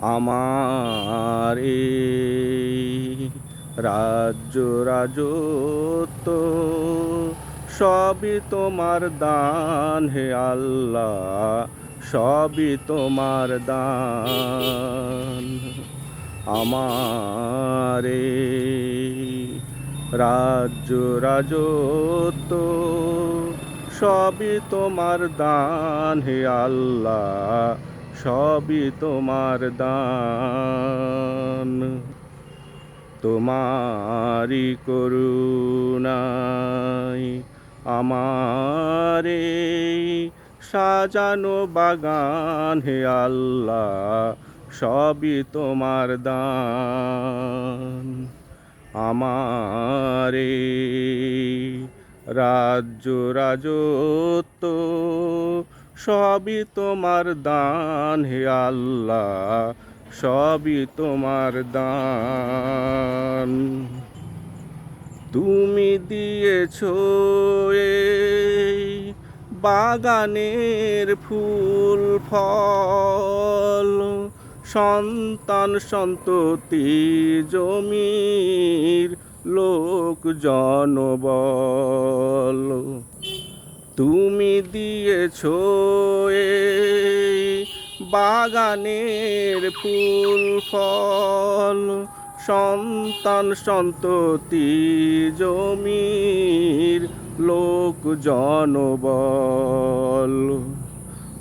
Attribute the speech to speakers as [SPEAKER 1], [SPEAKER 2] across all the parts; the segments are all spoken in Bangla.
[SPEAKER 1] আমার রাজ্য রাজত্ব, সবই তোমার দান হে আল্লাহ, সবই তোমার দান। আমার রাজ্য রাজত্ব, সবই তোমার দান হে আল্লাহ সবই তোমার দান। তোমারি করুণাই আমার সাজানো বাগান হে আল্লাহ, সবই তোমার দান। আমার রাজ্য রাজত্ব সবই তোমার দান হে আল্লাহ, সবই তোমার দান। তুমি দিয়েছ বাগানের ফুল, ফল, সন্তান সন্ততি, জমির লোক জনবল। তুমি দিয়েছ বাগানের ফুল, ফল, সন্তান, সন্ততি, জমির লোক, জনবল।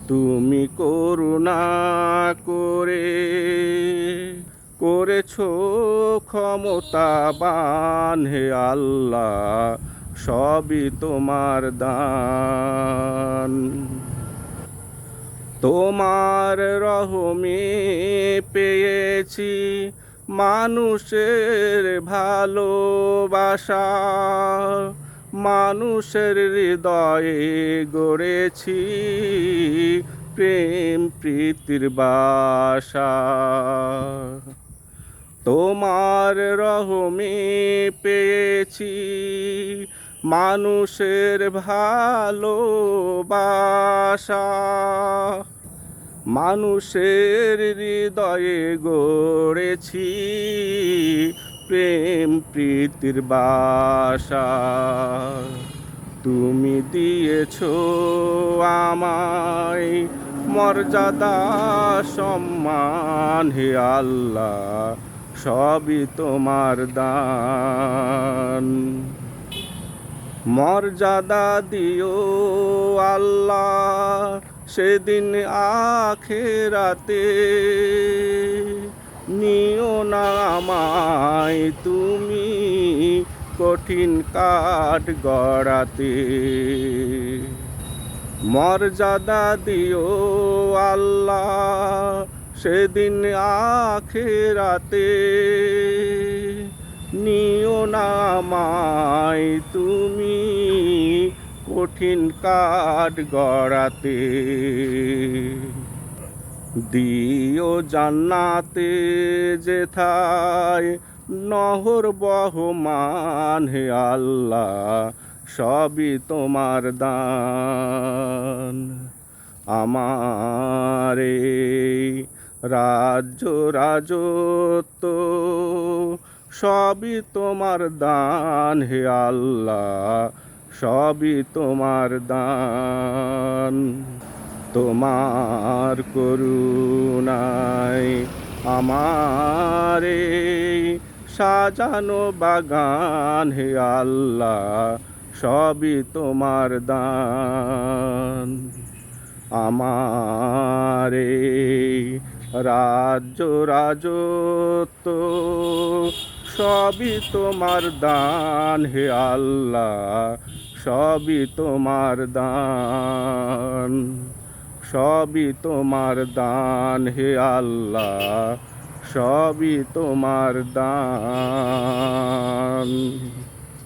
[SPEAKER 1] তুমি করুণা করে, করেছ ক্ষমতাবান হে আল্লাহ। সবই তোমার দান। তোমার রহমে পেয়েছি মানুষের ভালোবাসা, মানুষের হৃদয়ে গড়েছি প্রেম প্রীতির বাসা। তোমার রহমে পেয়েছি মানুষের ভালোবাসা। মানুষের হৃদয়ে গড়েছি প্রেম প্রীতির বাসা। তুমি দিয়েছ আমায় মর্যাদা, সম্মান, হে আল্লাহ, সবই তোমার দান। মর্যাদা দিও আল্লাহ সেদিন আখেরাতে। নিও না আমায় তুমি কঠিন কাঠ গড়াতে। মর্যাদা দিও আল্লাহ সেদিন আখেরাতে। আমায় তুমি কঠিন কাঠ গড়াতে। দিও জান্নাতে যেথায় নহর বহমান হে আল্লাহ, সবই তোমার দান। আমার রাজ্য রাজত্ব সবই তোমার দান হে আল্লাহ, সবই তোমার দান। তোমার করুণায় আমার সাজানো বাগান হে আল্লাহ, সবই তোমার দান। আমার রাজ্য রাজত্ব সবই তোমার দান, হে আল্লাহ, সবই তোমার দান, সবই তোমার দান, হে আল্লাহ, সবই তোমার দান।